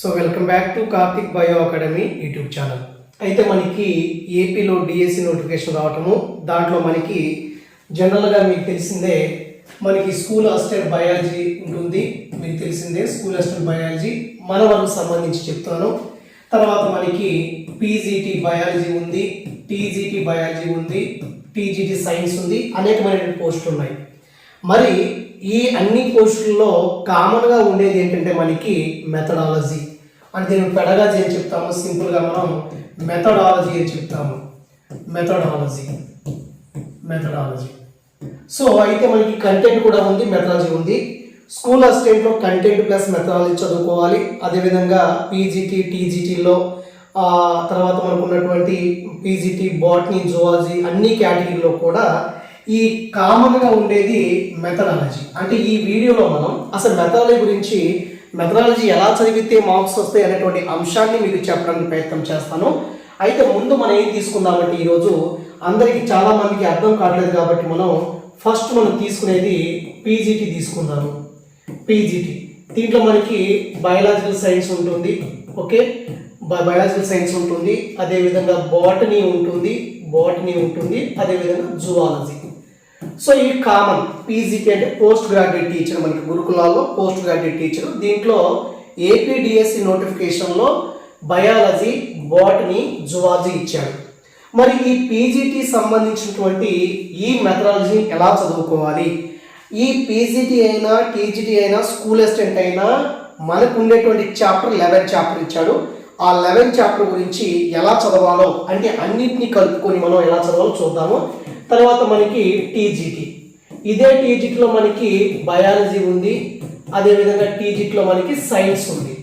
So welcome back to Karthik bio academy YouTube channel. అయితే మనకి ఏపీలో డిఎస్సి నోటిఫికేషన్ రావటము దాంట్లో మనకి జనరల్గా మీకు తెలిసిందే మనకి స్కూల్ అసిస్టెంట్ బయాలజీ ఉంటుంది. మీకు తెలిసిందే స్కూల్ అసిస్టెంట్ బయాలజీ. మన వరకు సంబంధించి చెప్తాను తర్వాత మనకి పీజీటీ బయాలజీ ఉంది టీజీటీ బయాలజీ ఉంది టీజీటీ సైన్స్ ఉంది అనేకమైన పోస్టులు ఉన్నాయి. మరి ఈ అన్ని పోస్టుల్లో కామన్గా ఉండేది ఏంటంటే మనకి మెథడాలజీ అంటే దీన్ని పెడగాజీ అని చెప్తాము సింపుల్గా మనం మెథడాలజీ అని చెప్తాము. మెథడాలజీ మెథడాలజీ సో అయితే మనకి కంటెంట్ కూడా ఉంది మెథడాలజీ ఉంది. స్కూల్ అసిస్టెంట్లో కంటెంట్ ప్లస్ మెథడాలజీ చదువుకోవాలి. అదేవిధంగా పీజీటీ టీజీటీలో తర్వాత మనకు ఉన్నటువంటి పీజీటీ బాటనీ జువాలజీ అన్ని కేటగిరీలో కూడా ఈ కామన్గా ఉండేది మెథడాలజీ అంటే ఈ వీడియోలో మనం అసలు మెథడాలజీ గురించి మెథడాలజీ ఎలా చదివితే మార్క్స్ వస్తాయి అనేటువంటి అంశాన్ని మీకు చెప్పడానికి ప్రయత్నం చేస్తాను. అయితే ముందు మనం ఏం తీసుకుందామంటే ఈరోజు అందరికీ చాలామందికి అర్థం కావట్లేదు కాబట్టి మనం ఫస్ట్ మనం తీసుకునేది పీజీటీ తీసుకున్నాను పీజీటీ. దీంట్లో మనకి బయాలజికల్ సైన్స్ ఉంటుంది. ఓకే? బయాలజికల్ సైన్స్ ఉంటుంది. అదేవిధంగా బాటనీ ఉంటుంది. బాటనీ ఉంటుంది. అదేవిధంగా జువాలజీ. సో ఈ కామన్ పీజీటీ అంటే పోస్ట్ గ్రాడ్యుయేట్ టీచర్ మనకి గురుకులాల్లో పోస్ట్ గ్రాడ్యుయేట్ టీచర్. దీంట్లో ఏపీడిఎస్సి నోటిఫికేషన్లో బయాలజీ బాటనీ జువాలజీ ఇచ్చాడు. మరి ఈ పీజీటీ సంబంధించినటువంటి ఈ మెథడాలజీని ఎలా చదువుకోవాలి? ఈ పీజీటీ అయినా టీజీటీ అయినా స్కూల్ అసిస్టెంట్ అయినా మనకు ఉండేటువంటి చాప్టర్ లెవెన్ చాప్టర్ ఇచ్చాడు. ఆ లెవెన్ చాప్టర్ గురించి ఎలా చదవాలో అంటే అన్నింటినీ కలుపుకొని మనం ఎలా చదవాలో చూద్దాము. తర్వాత మనకి టీజీటీ ఇదే టీజీటీలో మనకి బయాలజీ ఉంది అదేవిధంగా టీజీటీలో మనకి సైన్స్ ఉంది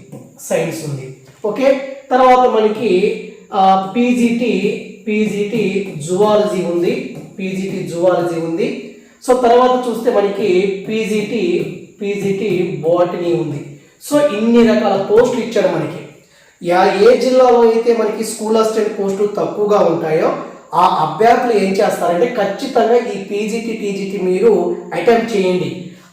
సైన్స్ ఉంది. ఓకే? తర్వాత మనకి పీజీటీ పీజీటీ జువాలజీ ఉంది పీజీటీ జువాలజీ ఉంది. సో తర్వాత చూస్తే మనకి పీజీటీ పీజీటీ బాటనీ ఉంది. సో ఇన్ని రకాల పోస్టులు ఇచ్చాడు మనకి. యా ఏ జిల్లాలో అయితే మనకి స్కూల్ అసిస్టెంట్ పోస్టులు తక్కువగా ఉంటాయో ఆ అభ్యర్థులు ఏం చేస్తారంటే ఖచ్చితంగా ఈ పీజీటీ టీజీటీ మీరు అటెంప్ట్ చేయండి.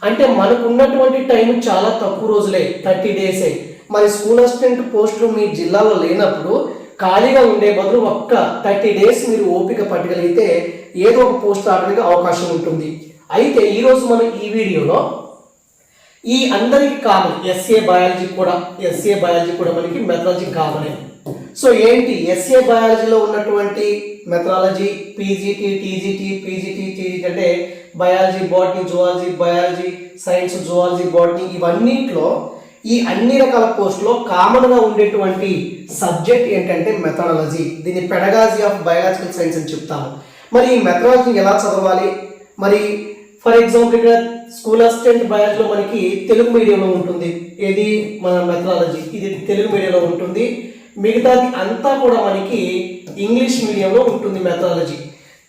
అంటే మనకు ఉన్నటువంటి టైం చాలా తక్కువ రోజులే థర్టీ డేసే. మరి స్కూల్ అసిస్టెంట్ పోస్టులు మీ జిల్లాలో లేనప్పుడు ఖాళీగా ఉండే బదులు ఒక్క థర్టీ డేస్ మీరు ఓపిక పట్టగలిగితే ఏదో ఒక పోస్ట్ రావడానికి అవకాశం ఉంటుంది. అయితే ఈరోజు మనం ఈ వీడియోలో ఈ అందరికి కామన్ ఎస్ఏ బయాలజీ కూడా ఎస్ఏ బయాలజీ కూడా మనకి మెథడాలజీ కామనే సో ఏంటి? ఎస్ఏ బయాలజీలో ఉన్నటువంటి methodology PGT TGT PGT TGT అంటే biology botany zoology biology science zoology botany ఇవన్నింటిలో ఈ అన్ని రకాల పోస్టులో కామన్గా ఉండేటువంటి సబ్జెక్ట్ ఏంటంటే మెథడాలజీ దీన్ని పెడగాజీ ఆఫ్ బయాలజికల్ సైన్స్ అని చెప్తాము మరి ఈ మెథడాలజీని ఎలా చదవాలి? మరి ఫర్ ఎగ్జాంపుల్ ఇక్కడ స్కూల్ అసిస్టెంట్ బయాలజీలో మనకి తెలుగు మీడియంలో ఉంటుంది. ఏది? మన మెథడాలజీ ఇది తెలుగు మీడియంలో ఉంటుంది. మిగతాది అంతా కూడా మనకి ఇంగ్లీష్ మీడియంలో ఉంటుంది మెథడాలజీ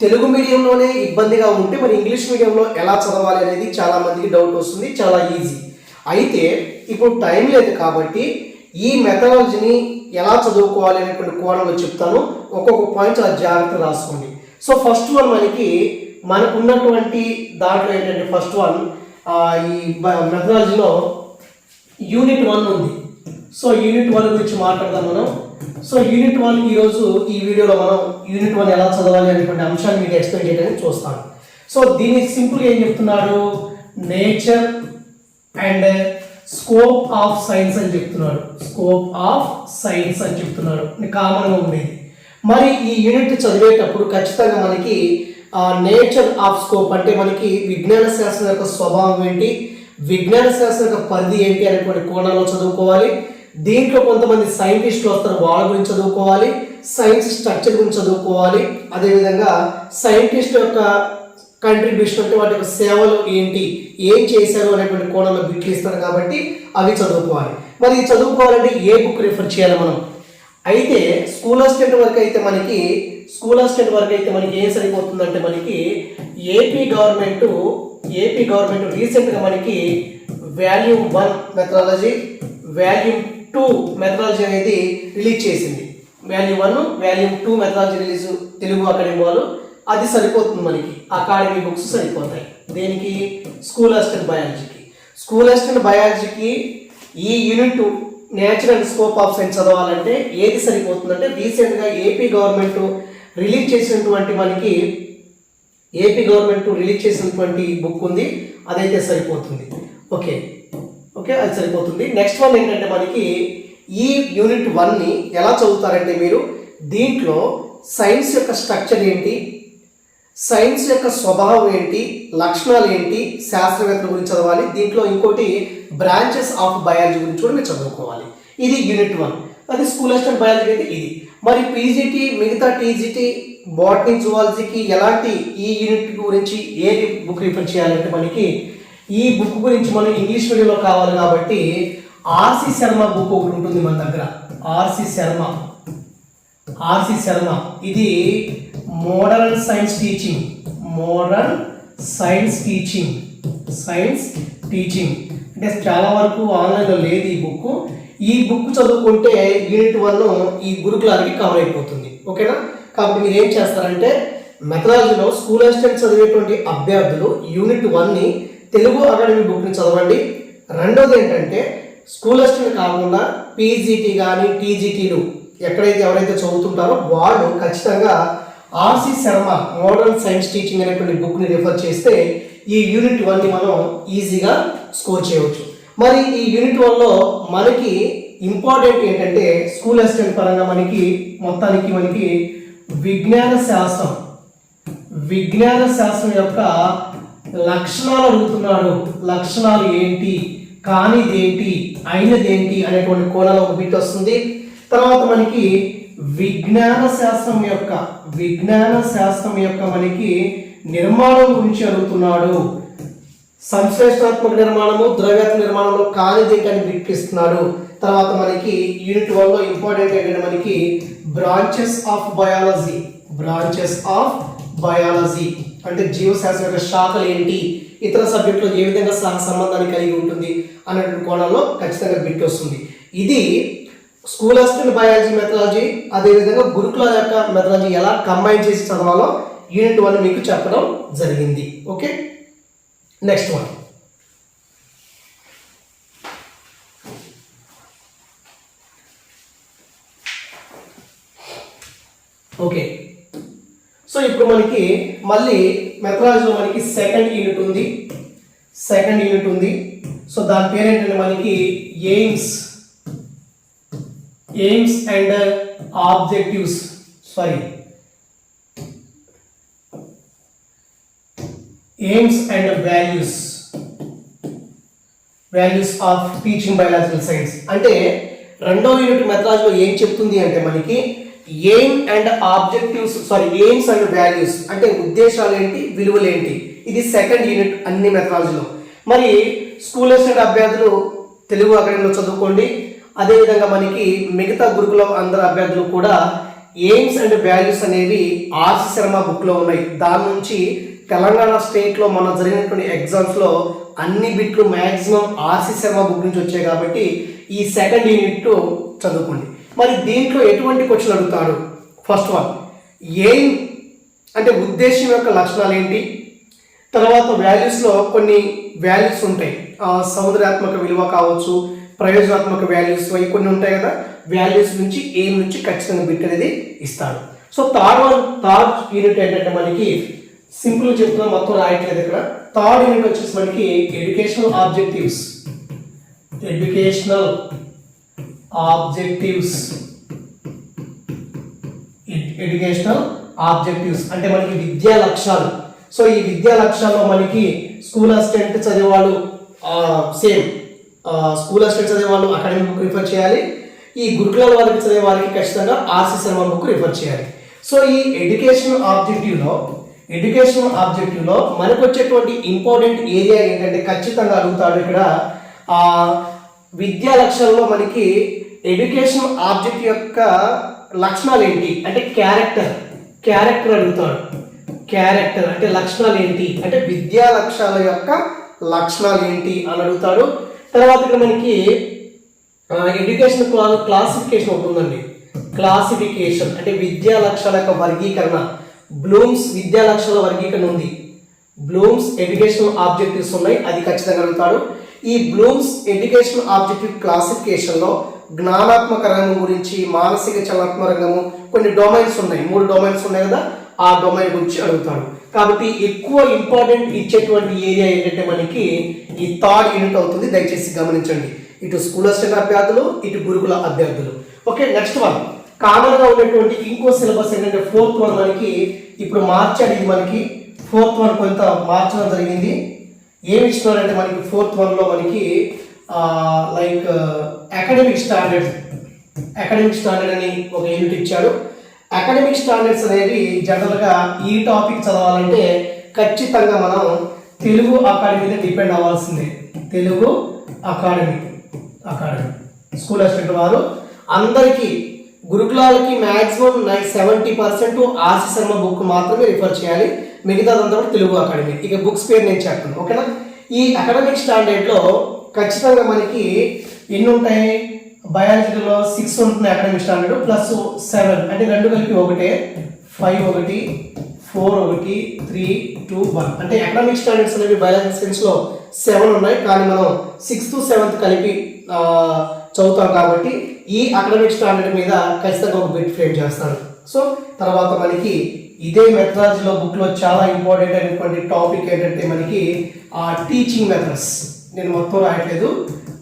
తెలుగు మీడియంలోనే ఇబ్బందిగా ఉంటే మరి ఇంగ్లీష్ మీడియంలో ఎలా చదవాలి అనేది చాలా మందికి డౌట్ వస్తుంది చాలా ఈజీ అయితే ఇప్పుడు టైం లేదు కాబట్టి ఈ మెథడాలజీని ఎలా చదువుకోవాలి అనేటువంటి కోణంలో చెప్తాను. ఒక్కొక్క పాయింట్ చాలా జాగ్రత్త రాసుకోండి. సో ఫస్ట్ వన్ మనకి మనకు ఉన్నటువంటి దాంట్లో ఏంటంటే ఫస్ట్ వన్ ఈ మెథడాలజీలో యూనిట్ వన్ ఉంది. సో యూనిట్ వన్ గురించి మాట్లాడదాం మనం. సో యూనిట్ వన్ ఈరోజు ఈ వీడియోలో మనం యూనిట్ వన్ ఎలా చదవాలి అనేటువంటి అంశాన్ని మీకు ఎక్స్ప్లెయిన్ చేయడానికి చూస్తాను. సో దీన్ని సింపుల్గా ఏం చెప్తున్నాడు? Nature and scope of science అని చెప్తున్నాడు. స్కోప్ ఆఫ్ సైన్స్ అని చెప్తున్నాడు. కామన్గా ఉండేది. మరి ఈ యూనిట్ చదివేటప్పుడు ఖచ్చితంగా మనకి నేచర్ ఆఫ్ స్కోప్ అంటే మనకి విజ్ఞాన శాస్త్రం యొక్క స్వభావం ఏంటి? విజ్ఞాన శాస్త్రం యొక్క పరిధి ఏంటి అనేటువంటి కోణంలో చదువుకోవాలి. దీంట్లో కొంతమంది సైంటిస్టులు వస్తారు వాళ్ళ గురించి చదువుకోవాలి సైన్స్ స్ట్రక్చర్ గురించి చదువుకోవాలి. అదేవిధంగా సైంటిస్ట్ యొక్క కంట్రిబ్యూషన్ అంటే వాటి యొక్క సేవలు ఏంటి ఏం చేశారు అనేటువంటి కోణంలో బిట్లు ఇస్తారు కాబట్టి అవి చదువుకోవాలి. మరి చదువుకోవాలంటే ఏ బుక్ రిఫర్ చేయాలి మనం? అయితే స్కూల్ అసిస్టెంట్ వరకు అయితే మనకి స్కూల్ అసిస్టెంట్ వరకు అయితే మనకి ఏం సరిపోతుందంటే మనకి ఏపీ గవర్నమెంట్ ఏపీ గవర్నమెంట్ రీసెంట్గా మనకి volume one methodology volume two methodology అనేది రిలీజ్ చేసింది. Volume one volume two methodology release Telugu academy వాళ్ళు అది సరిపోతుంది మనకి. అకాడమీ బుక్స్ సరిపోతాయి. దేనికి? స్కూల్ అసిస్టెంట్ బయాలజీకి స్కూల్ అసిస్టెంట్ బయాలజీకి ఈ unit natural scope of science చదవాలంటే ఏది సరిపోతుందంటే రీసెంట్గా ఏపీ గవర్నమెంట్ రిలీజ్ చేసినటువంటి మనకి ఏపీ గవర్నమెంట్ రిలీజ్ చేసినటువంటి బుక్ ఉంది. అదైతే సరిపోతుంది. ఓకే ఓకే అది సరిపోతుంది. నెక్స్ట్ వన్ ఏంటంటే మనకి ఈ యూనిట్ వన్ని ఎలా చదువుతారంటే మీరు దీంట్లో సైన్స్ యొక్క స్ట్రక్చర్ ఏంటి సైన్స్ యొక్క స్వభావం ఏంటి లక్షణాలు ఏంటి శాస్త్రవేత్తల గురించి చదవాలి. దీంట్లో ఇంకోటి బ్రాంచెస్ ఆఫ్ బయాలజీ గురించి కూడా మీరు చదువుకోవాలి. ఇది యూనిట్ వన్ అది స్కూల్ అసిస్టెంట్ బయాలజీ అయితే ఇది. మరి పీజీటీ మిగతా టీజీటీ బాటనీ జువాలజీకి ఎలాంటి ఈ యూనిట్ గురించి ఏ బుక్ రిఫర్ చేయాలంటే మనకి ఈ బుక్ గురించి మనం ఇంగ్లీష్ మీడియంలో కావాలి కాబట్టి ఆర్సి శర్మ బుక్ ఒకటి ఉంటుంది మన దగ్గర. ఆర్సి శర్మ. ఆర్సి శర్మ. ఇది modern science teaching. Modern science teaching. Science teaching. అంటే చాలా వరకు ఆన్లైన్లో లేదు ఈ బుక్. ఈ బుక్ చదువుకుంటే యూనిట్ వన్ ఈ గురుకులానికి కవర్ అయిపోతుంది. ఓకేనా? కాబట్టి మీరు ఏం చేస్తారంటే మెథడాలజీలో స్కూల్ అసిస్టెంట్ చదివేటువంటి అభ్యర్థులు యూనిట్ వన్ని తెలుగు అకాడమీ బుక్ని చదవండి. రెండోది ఏంటంటే స్కూల్ అసిస్టెంట్ కాకుండా పీజీటీ కానీ టీజీటీలు ఎక్కడైతే ఎవరైతే చదువుతుంటారో వాళ్ళు ఖచ్చితంగా RC Sharma modern science teaching అనేటువంటి బుక్ని రిఫర్ చేస్తే ఈ యూనిట్ వన్ని మనం ఈజీగా స్కోర్ చేయవచ్చు. మరి ఈ యూనిట్ వన్లో మనకి ఇంపార్టెంట్ ఏంటంటే స్కూల్ అసిస్టెంట్ పరంగా మనకి మొత్తానికి మనకి విజ్ఞాన శాస్త్రం. విజ్ఞాన శాస్త్రం యొక్క లక్షణాలు అడుగుతున్నాడు లక్షణాలు ఏంటి? కానిదేంటి? అయినదేంటి? అనేటువంటి కోణంలో ఒక బిట్ వస్తుంది. తర్వాత మనకి విజ్ఞాన శాస్త్రం యొక్క విజ్ఞాన శాస్త్రం యొక్క మనకి నిర్మాణం గురించి అడుగుతున్నాడు. సంశ్లేషణాత్మక నిర్మాణము ద్రవ్యాత్మక నిర్మాణంలో కానిదేంటి అని బిట్ ఇస్తున్నాడు. తర్వాత మనకి యూనిట్ వన్లో ఇంపార్టెంట్ ఏంటంటే మనకి branches of biology branches of biology. అంటే జీవశాస్త్రం యొక్క శాఖలు ఏంటి? ఇతర సబ్జెక్టులో ఏ విధంగా సహ సంబంధాన్ని కలిగి ఉంటుంది అనేటువంటి కోణంలో ఖచ్చితంగా బిట్ వస్తుంది. ఇది స్కూల్ అసిస్టెంట్ బయాలజీ మెథడాలజీ అదేవిధంగా గురుకుల యొక్క మెథడాలజీ ఎలా కంబైన్ చేసి చదవాలో యూనిట్ వన్ మీకు చెప్పడం జరిగింది. Okay next one okay so ఇప్పుడు మనకి మళ్ళీ మెథడాలజీలో మనకి సెకండ్ యూనిట్ ఉంది. సెకండ్ యూనిట్ ఉంది. సో దాని పేరు ఏంటంటే మనకి aims aims and objectives sorry aims and values values of teaching biological science అంటే రెండవ యూనిట్ మెథడాలజీలో ఏం చెప్తుంది అంటే మనకి aim and objectives sorry aims and values అంటే ఉద్దేశాలు ఏంటి విలువలు ఏంటి ఇది సెకండ్ యూనిట్ అన్ని మెథడాలజీలో మరి స్కూల్ అసిస్టెంట్ అభ్యర్థులు తెలుగు అకాడమీలో చదువుకోండి. అదేవిధంగా మనకి మిగతా గురుకుల అందరు అభ్యర్థులు కూడా ఎయిమ్స్ అండ్ వాల్యూస్ అనేవి ఆర్సి శర్మ బుక్లో ఉన్నాయి. దాని నుంచి తెలంగాణ స్టేట్లో మన జరిగినటువంటి ఎగ్జామ్స్లో అన్ని బిట్లు మ్యాక్సిమం ఆర్సి శర్మ బుక్ నుంచి వచ్చాయి కాబట్టి ఈ సెకండ్ యూనిట్ చదువుకోండి. మరి దీంట్లో ఎటువంటి క్వశ్చన్ అడుగుతాడు ఫస్ట్ వన్ ఎయిమ్ అంటే ఉద్దేశం యొక్క లక్షణాలు ఏంటి? తర్వాత వాల్యూస్లో కొన్ని వాల్యూస్ ఉంటాయి. ఆ, సముద్రాత్మక విలువ కావచ్చు ప్రయోజనాత్మక వాల్యూస్ అవి కొన్ని ఉంటాయి కదా వాల్యూస్ నుంచి ఎయిమ్ నుంచి ఖచ్చితంగా బిట్ అనేది ఇస్తాడు. So third one third unit ఏంటంటే మనకి సింపుల్ చెప్తున్నా మొత్తం రాయట్లేదు ఇక్కడ. థర్డ్ యూనిట్ వచ్చేసి మనకి educational objectives educational objectives. Educational objectives. అంటే మనకి విద్యా లక్ష్యాలు. సో ఈ విద్యా లక్ష్యాల్లో మనకి స్కూల్ అసిస్టెంట్ చదివేవాళ్ళు సేమ్ స్కూల్ అసిస్టెంట్ చదివేవాళ్ళు అకాడమిక్ బుక్ రిఫర్ చేయాలి. ఈ గురుకులాల వాళ్ళకి చదివే వాళ్ళకి ఖచ్చితంగా ఆర్సీ శర్మ బుక్ రిఫర్ చేయాలి. సో ఈ ఎడ్యుకేషన్ ఆబ్జెక్టివ్లో ఎడ్యుకేషన్ ఆబ్జెక్టివ్లో మనకు వచ్చేటువంటి ఇంపార్టెంట్ ఏరియా ఏంటంటే ఖచ్చితంగా అడుగుతాడు ఇక్కడ విద్యా లక్ష్యాల్లో మనకి ఎడ్యుకేషన్ ఆబ్జెక్ట్ యొక్క లక్షణాలు ఏంటి అంటే క్యారెక్టర్. క్యారెక్టర్ అడుగుతాడు. క్యారెక్టర్ అంటే లక్షణాలు ఏంటి అంటే విద్యా లక్ష్యాల యొక్క లక్షణాలు ఏంటి అని అడుగుతాడు. తర్వాత ఇక్కడ మనకి ఎడ్యుకేషన్ క్లాసిఫికేషన్ ఒకటి ఉందండి. క్లాసిఫికేషన్ అంటే విద్యా లక్ష్యాల యొక్క వర్గీకరణ. బ్లూమ్స్ విద్యా లక్ష్యాల వర్గీకరణ ఉంది. బ్లూమ్స్ ఎడ్యుకేషనల్ ఆబ్జెక్టివ్స్ ఉన్నాయి. అది ఖచ్చితంగా అడుగుతాడు. ఈ బ్లూమ్స్ ఎడ్యుకేషనల్ ఆబ్జెక్టివ్ క్లాసిఫికేషన్లో జ్ఞానాత్మక రంగం గురించి మానసిక చలనాత్మక రంగము కొన్ని డొమైన్స్ ఉన్నాయి. మూడు డొమైన్స్ ఉన్నాయి కదా ఆ డొమైన్ గురించి అడుగుతాడు. కాబట్టి ఎక్కువ ఇంపార్టెంట్ ఇచ్చేటువంటి ఏరియా ఏంటంటే మనకి ఈ థర్డ్ యూనిట్ అవుతుంది. దయచేసి గమనించండి. ఇటు స్కూల్ అసిస్టెంట్ అభ్యర్థులు ఇటు గురుకుల అభ్యర్థులు. ఓకే నెక్స్ట్ వన్ కామన్గా ఉన్నటువంటి ఇంకో సిలబస్ ఏంటంటే ఫోర్త్ వన్ మనకి ఇప్పుడు మార్చాడు ఇది మనకి ఫోర్త్ వన్ కొంత మార్చడం జరిగింది. ఏమి ఇస్తున్నారంటే మనకి ఫోర్త్ వన్లో మనకి like academic standards academic standard అని ఒక యూనిట్ ఇచ్చాడు. అకాడమిక్ స్టాండర్డ్స్ అనేది జనరల్గా ఈ టాపిక్ చదవాలంటే ఖచ్చితంగా మనం తెలుగు అకాడమీని డిపెండ్ అవ్వాల్సిందే. Telugu academy academy school assistant వారు అందరికీ గురుకులాలకి maximum nine seventy percent RC Sharma book మాత్రమే రిఫర్ చేయాలి. మిగతాదంతా కూడా తెలుగు అకాడమీ ఇక బుక్స్ పేరు నేను చెప్పాను. ఓకేనా? ఈ అకాడమిక్ స్టాండర్డ్లో ఖచ్చితంగా మనకి ఎన్ని ఉంటాయి బయాలజీలో సిక్స్ ఉంటుంది అకాడమిక్ స్టాండర్డ్ ప్లస్ సెవెన్ అంటే రెండు కలిపి ఒకటే ఫైవ్ ఒకటి ఫోర్ ఒకటి త్రీ టూ వన్ అంటే అకాడమిక్ స్టాండర్డ్స్ అనేవి బయాలజీ సైన్స్లో సెవెన్ ఉన్నాయి. కానీ మనం సిక్స్త్ సెవెంత్ కలిపి చదువుతాం కాబట్టి ఈ అకాడమిక్ స్టాండర్డ్ మీద ఖచ్చితంగా ఒక బిట్ ఫ్రేమ్ చేస్తాను సో తర్వాత మనకి ఇదే మెథడాలజీలో బుక్లో చాలా ఇంపార్టెంట్ అయినటువంటి టాపిక్ ఏంటంటే మనకి ఆ టీచింగ్ మెథడ్స్ నేను మొత్తం రాయట్లేదు.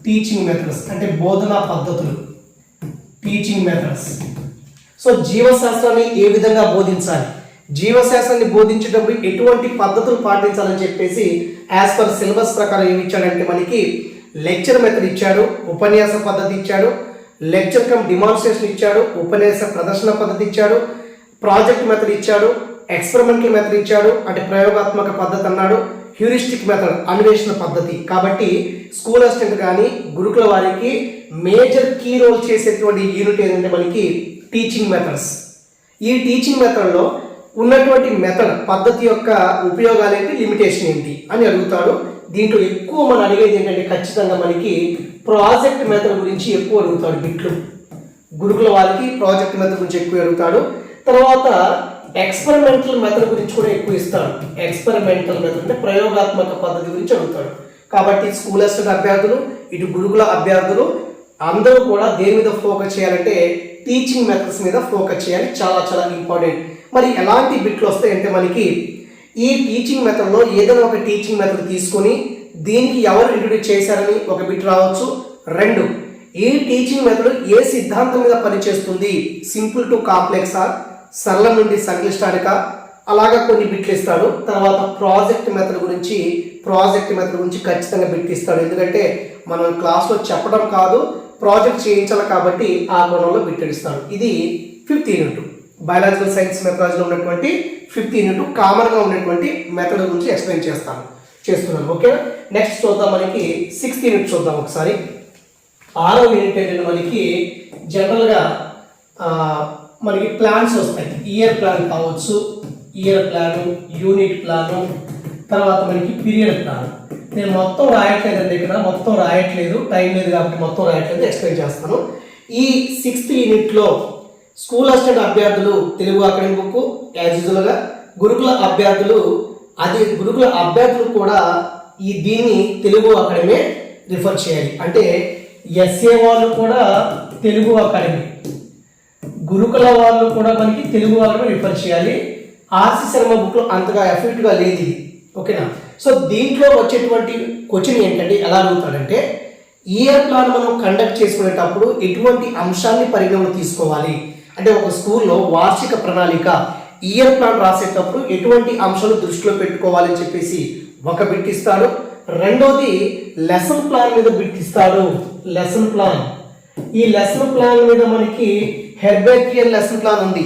టీచింగ్ మెథడ్స్ అంటే బోధనా పద్ధతులు. టీచింగ్ మెథడ్స్ సో జీవశాస్త్రాన్ని ఏ విధంగా బోధించాలి? జీవశాస్త్రాన్ని బోధించేటప్పుడు ఎటువంటి పద్ధతులు పాటించాలని చెప్పేసి యాజ్ పర్ సిలబస్ ప్రకారం ఏమి ఇచ్చాడంటే మనకి లెక్చర్ మెథడ్ ఇచ్చాడు ఉపన్యాస పద్ధతి ఇచ్చాడు లెక్చర్ కమ్ డిమాన్స్ట్రేషన్ ఇచ్చాడు ఉపన్యాస ప్రదర్శన పద్ధతి ఇచ్చాడు ప్రాజెక్ట్ మెథడ్ ఇచ్చాడు ఎక్స్పెరిమెంటల్ మెథడ్ ఇచ్చాడు అంటే ప్రయోగాత్మక పద్ధతి అన్నాడు హ్యూరిస్టిక్ మెథడ్ అన్వేషణ పద్ధతి. కాబట్టి స్కూల్ అసిస్టెంట్ కానీ గురుకుల వారికి మేజర్ కీ రోల్ చేసేటువంటి యూనిట్ ఏంటంటే మనకి టీచింగ్ మెథడ్స్ ఈ టీచింగ్ మెథడ్లో ఉన్నటువంటి మెథడ్ పద్ధతి యొక్క ఉపయోగాలు ఏంటి లిమిటేషన్ ఏంటి అని అడుగుతాడు. దీంట్లో ఎక్కువ మనం అడిగేది ఏంటంటే ఖచ్చితంగా మనకి ప్రాజెక్ట్ మెథడ్ గురించి ఎక్కువ అడుగుతాడు బిట్లు. గురుకుల వారికి ప్రాజెక్ట్ మెథడ్ గురించి ఎక్కువ అడుగుతాడు. తర్వాత ఎక్స్పెరిమెంటల్ మెథడ్ గురించి కూడా ఎక్కువ ఇస్తాడు. ఎక్స్పెరిమెంటల్ మెథడ్ అంటే ప్రయోగాత్మక పద్ధతి గురించి అడుగుతాడు. కాబట్టి స్కూల్ అభ్యర్థులు ఇటు గురుకుల అభ్యర్థులు అందరూ కూడా దేని మీద ఫోకస్ చేయాలంటే టీచింగ్ మెథడ్స్ మీద ఫోకస్ చేయాలి. చాలా చాలా ఇంపార్టెంట్ మరి ఎలాంటి బిట్లు వస్తాయంటే మనకి ఈ టీచింగ్ మెథడ్లో ఏదైనా ఒక టీచింగ్ మెథడ్ తీసుకొని దీనికి ఎవరు ఇంట్రొడ్యూస్ చేశారని ఒక బిట్ రావచ్చు. రెండు ఈ టీచింగ్ మెథడ్ ఏ సిద్ధాంతం మీద పనిచేస్తుంది? సింపుల్ టు కాంప్లెక్సా సరళం నుండి సంక్లిష్టానిక అలాగా కొన్ని బిట్లు ఇస్తాడు. తర్వాత ప్రాజెక్ట్ మెథడ్ గురించి ప్రాజెక్ట్ మెథడ్ గురించి ఖచ్చితంగా బిట్ ఇస్తాడు. ఎందుకంటే మనం క్లాస్లో చెప్పడం కాదు ప్రాజెక్ట్ చేయించాలి కాబట్టి ఆ కోణంలో బిట్ ఇస్తాడు. ఇది ఫిఫ్త్ యూనిట్. బయాలజికల్ సైన్స్ మెథడాలజీలో ఉన్నటువంటి ఫిఫ్త్ యూనిట్ కామన్గా ఉన్నటువంటి మెథడ్ గురించి ఎక్స్ప్లెయిన్ చేస్తాను చేస్తున్నాను. ఓకే? నెక్స్ట్ చూద్దాం మనకి సిక్స్త్ యూనిట్ చూద్దాం ఒకసారి. ఆరో యూనిట్ ఏంటంటే మనకి జనరల్గా మనకి ప్లాన్స్ వస్తాయి. ఇయర్ ప్లాన్ కావచ్చు ఇయర్ ప్లాను యూనిట్ ప్లాను తర్వాత మనకి పీరియడ్ ప్లాన్ నేను మొత్తం రాయట్లేదండి ఇక్కడ మొత్తం రాయట్లేదు టైం లేదు కాబట్టి మొత్తం రాయట్లేదు ఎక్స్ప్లెయిన్ చేస్తాను. ఈ సిక్స్త్ యూనిట్లో స్కూల్ అసిస్టెంట్ అభ్యర్థులు తెలుగు అకాడమిక్ బుక్ యాజ్ యూజువల్గా గురుకుల అభ్యర్థులు అది గురుకుల అభ్యర్థులు కూడా ఈ దీన్ని తెలుగు అకాడమీ రిఫర్ చేయాలి. అంటే ఎస్ఏ వాళ్ళు కూడా తెలుగు అకాడమీ గురుకుల వాళ్ళు కూడా మనకి తెలుగు వాళ్ళని రిఫర్ చేయాలి. ఆర్సి శర్మ బుక్లో అంతగా ఎఫెక్ట్గా లేదు ఇది. ఓకేనా సో దీంట్లో వచ్చేటువంటి క్వశ్చన్ ఏంటంటే ఎలా అడుగుతాడంటే ఇయర్ ప్లాన్ మనం కండక్ట్ చేసుకునేటప్పుడు ఎటువంటి అంశాన్ని పరిగణలో తీసుకోవాలి? అంటే ఒక స్కూల్లో వార్షిక ప్రణాళిక ఇయర్ ప్లాన్ రాసేటప్పుడు ఎటువంటి అంశాలు దృష్టిలో పెట్టుకోవాలని చెప్పేసి ఒక బిట్ ఇస్తాడు. రెండోది లెసన్ ప్లాన్ మీద బిట్ ఇస్తాడు. లెసన్ ప్లాన్ ఈ లెసన్ ప్లాన్ మీద మనకి హెర్బేటియన్ లెసన్ ప్లాన్ ఉంది.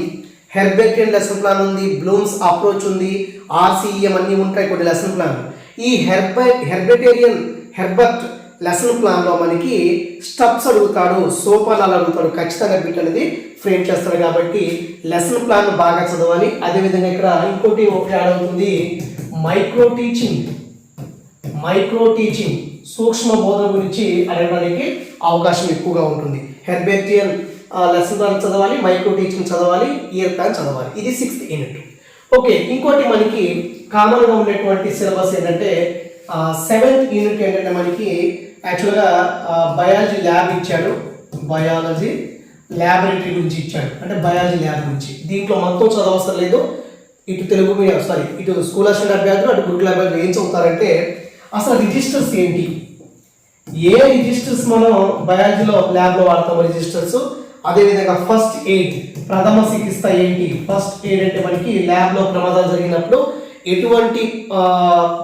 హెర్బేటియన్ లెసన్ ప్లాన్ ఉంది బ్లూమ్స్ అప్రోచ్ ఉంది ఆర్సీఎం అన్నీ ఉంటాయి కొన్ని లెసన్ ప్లాన్. ఈ హెర్బే హెర్బేటేరియన్ హెర్బర్ట్ లెసన్ ప్లాన్లో మనకి స్టెప్స్ అడుగుతాడు సోపానాలు అడుగుతాడు ఖచ్చితంగా బిట్ అనేది ఫ్రేమ్ చేస్తాడు కాబట్టి లెసన్ ప్లాన్ బాగా చదవాలి. అదేవిధంగా ఇక్కడ ఇంకోటి ఒకటి యాడ్ అవుతుంది. మైక్రో టీచింగ్ మైక్రో టీచింగ్ సూక్ష్మ బోధన గురించి అడగడానికి అవకాశం ఎక్కువగా ఉంటుంది. హెర్బేటియన్ లెసన్ ప్లాన్ చదవాలి మైక్రో టీచింగ్ చదవాలి ఇయర్ ప్లాన్ చదవాలి. ఇది సిక్స్త్ యూనిట్ ఓకే ఇంకోటి మనకి కామన్గా ఉండేటువంటి సిలబస్ ఏంటంటే సెవెంత్ యూనిట్ ఏంటంటే మనకి యాక్చువల్గా బయాలజీ ల్యాబ్ ఇచ్చాడు. బయాలజీ ల్యాబొరేటరీ గురించి ఇచ్చాడు. అంటే బయాలజీ ల్యాబ్ గురించి. దీంట్లో మొత్తం చదవసరం లేదు. ఇటు తెలుగు మీడియం సారీ ఇటు స్కూల్ అసిస్టెంట్ అభ్యర్థులు అటు గురుకుల అభ్యర్థులు ఏం చదువుతారంటే అసలు రిజిస్టర్స్ ఏంటి? ఏ రిజిస్టర్స్ మనం బయాలజీలో ల్యాబ్లో వాడతాము రిజిస్టర్స్ అదేవిధంగా ఫస్ట్ ఎయిడ్ ప్రథమ చికిత్స ఏంటి? ఫస్ట్ ఎయిడ్ అంటే మనకి ల్యాబ్లో ప్రమాదాలు జరిగినప్పుడు ఎటువంటి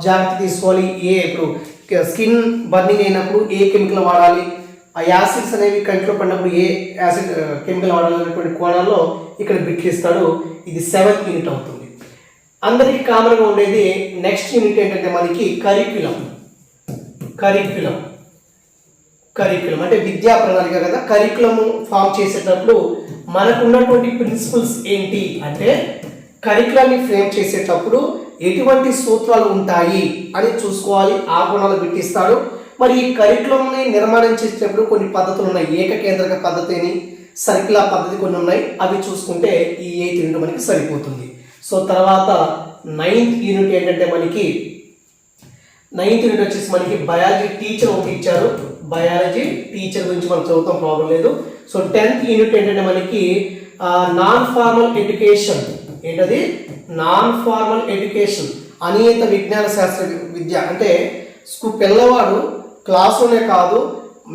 జాగ్రత్త తీసుకోవాలి? ఏ ఇప్పుడు స్కిన్ బర్నింగ్ అయినప్పుడు ఏ కెమికల్ వాడాలి? ఆ యాసిడ్స్ అనేవి కంటిలో పడినప్పుడు ఏ యాసిడ్ కెమికల్ వాడాలి అనేటువంటి కోణాల్లో ఇక్కడ బిట్లు ఇస్తాడు ఇది సెవెంత్ యూనిట్ అవుతుంది. అందరికీ కామన్గా ఉండేది నెక్స్ట్ యూనిట్ ఏంటంటే మనకి కరిక్యులం కరిక్యులం కరికులం అంటే విద్యా ప్రణాళిక కదా కరికులం ఫామ్ చేసేటప్పుడు మనకు ఉన్నటువంటి ప్రిన్సిపల్స్ ఏంటి అంటే కరికులాన్ని ఫ్రేమ్ చేసేటప్పుడు ఎటువంటి సూత్రాలు ఉంటాయి అని చూసుకోవాలి ఆ గుణాలు పెట్టిస్తాడు. మరి ఈ కరికులంని నిర్మాణం చేసేటప్పుడు కొన్ని పద్ధతులు ఉన్నాయి. ఏకకేంద్రక పద్ధతిని సర్కిలా పద్ధతి కొన్ని ఉన్నాయి. అవి చూసుకుంటే ఈ ఎయిత్ యూనిట్ మనకి సరిపోతుంది. సో తర్వాత నైన్త్ యూనిట్ ఏంటంటే మనకి నైన్త్ యూనిట్ వచ్చేసి మనకి బయాలజీ టీచర్ ఒకటి ఇచ్చారు. బయాలజీ టీచర్ గురించి మనం చదువుతాం ప్రాబ్లం లేదు. సో టెన్త్ యూనిట్ ఏంటంటే మనకి నాన్ ఫార్మల్ ఎడ్యుకేషన్ ఏంటది? నాన్ ఫార్మల్ ఎడ్యుకేషన్ అనియత విజ్ఞాన శాస్త్ర విద్య. అంటే స్కూల్ పిల్లవాడు క్లాసులోనే కాదు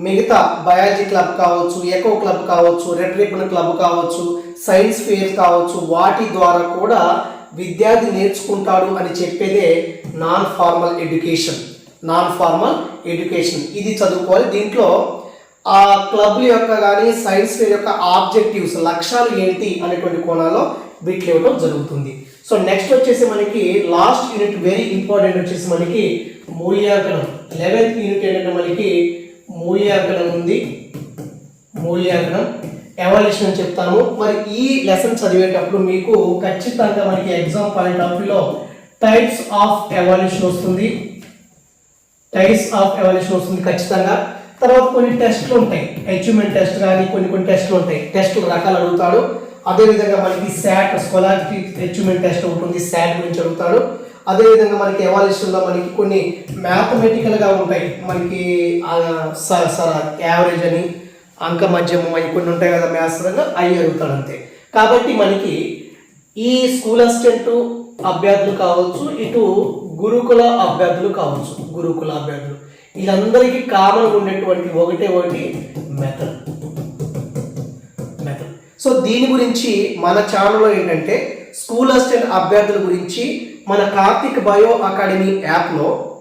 మిగతా బయాలజీ క్లబ్ కావచ్చు ఎకో క్లబ్ కావచ్చు రెడ్ క్లబ్ కావచ్చు సైన్స్ ఫేర్ కావచ్చు వాటి ద్వారా కూడా విద్యార్థి నేర్చుకుంటాడు అని చెప్పేదే non formal education non formal education ఇది చదువుకోవాలి. దీంట్లో ఆ క్లబ్ల యొక్క కానీ సైన్స్ ఫేర్ యొక్క ఆబ్జెక్టివ్స్ లక్ష్యాలు ఏంటి అనేటువంటి కోణాల్లో బిట్లు ఇవ్వడం జరుగుతుంది. సో నెక్స్ట్ వచ్చేసి మనకి లాస్ట్ యూనిట్ వెరీ ఇంపార్టెంట్ వచ్చేసి మనకి మూల్యాంకనం. లెవెన్త్ యూనిట్ ఏంటంటే మనకి మూల్యాంకనం ఉంది. మూల్యాంకనం ఎవాల్యూషన్ అని చెప్తాను మరి ఈ లెసన్ చదివేటప్పుడు మీకు ఖచ్చితంగా మనకి ఎగ్జామ్ పాయింట్ ఆఫ్ వ్యూలో టైప్స్ ఆఫ్ ఎవాల్యూషన్ వస్తుంది. టైప్స్ ఆఫ్ ఎవాల్యూషన్ వస్తుంది ఖచ్చితంగా. తర్వాత కొన్ని టెస్ట్లు ఉంటాయి. అచీవ్మెంట్ టెస్ట్ కానీ కొన్ని కొన్ని టెస్ట్లు ఉంటాయి. టెస్టులు రకాలు అడుగుతాడు. అదేవిధంగా మనకి శాట్ స్కాలర్కి అచీవ్మెంట్ టెస్ట్ ఉంటుంది. శాట్ గురించి అడుగుతాడు. అదేవిధంగా మనకి ఎవాల్యూషన్లో మనకి కొన్ని మ్యాథమెటికల్గా ఉంటాయి. మనకి యావరేజ్ అని అంక మధ్యమం అవి కొన్ని ఉంటాయి కదా మ్యాథ్స్ పరంగా అవి అడుగుతాడు అంతే. కాబట్టి మనకి ఈ స్కూల్ అసిస్టెంట్ అభ్యర్థులు కావచ్చు ఇటు గురుకుల అభ్యర్థులు కావచ్చు. గురుకుల అభ్యర్థులు. వీళ్ళందరికీ కామన్ ఉండేటువంటి ఒకటే ఒకటి మెథడ్. మెథడ్. సో దీని గురించి మన ఛానల్లో ఏంటంటే స్కూల్ అసిస్టెంట్ అభ్యర్థుల గురించి మన కార్తిక్ బయో అకాడమీ యాప్లో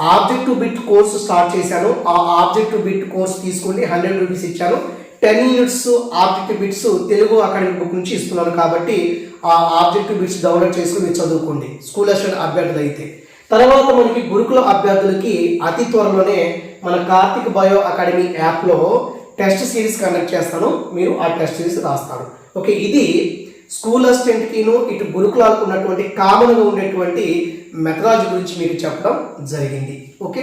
object to bit course start చేశాను. ఆ ఆబ్జెక్ట్ టు బిట్ కోర్స్ తీసుకుని హండ్రెడ్ రూపీస్ ఇచ్చాను. Ten units object bits Telugu academy book నుంచి ఇస్తున్నాను కాబట్టి ఆ ఆబ్జెక్ట్ బిట్స్ డౌన్లోడ్ చేసుకుని మీరు చదువుకోండి. స్కూల్ అసిస్టెంట్ అభ్యర్థులు అయితే తర్వాత మనకి గురుకుల అభ్యర్థులకి అతి త్వరలోనే మన కార్తిక్ బయో అకాడమీ యాప్లో టెస్ట్ సిరీస్ కండక్ట్ చేస్తాను. మీరు ఆ టెస్ట్ సిరీస్ రాస్తారు. ఓకే ఇది స్కూల్ అసిస్టెంట్కిను ఇటు గురుకులాలకు ఉన్నటువంటి కామన్గా ఉండేటువంటి మెథడాలజీ గురించి మీకు చెప్పడం జరిగింది. ఓకే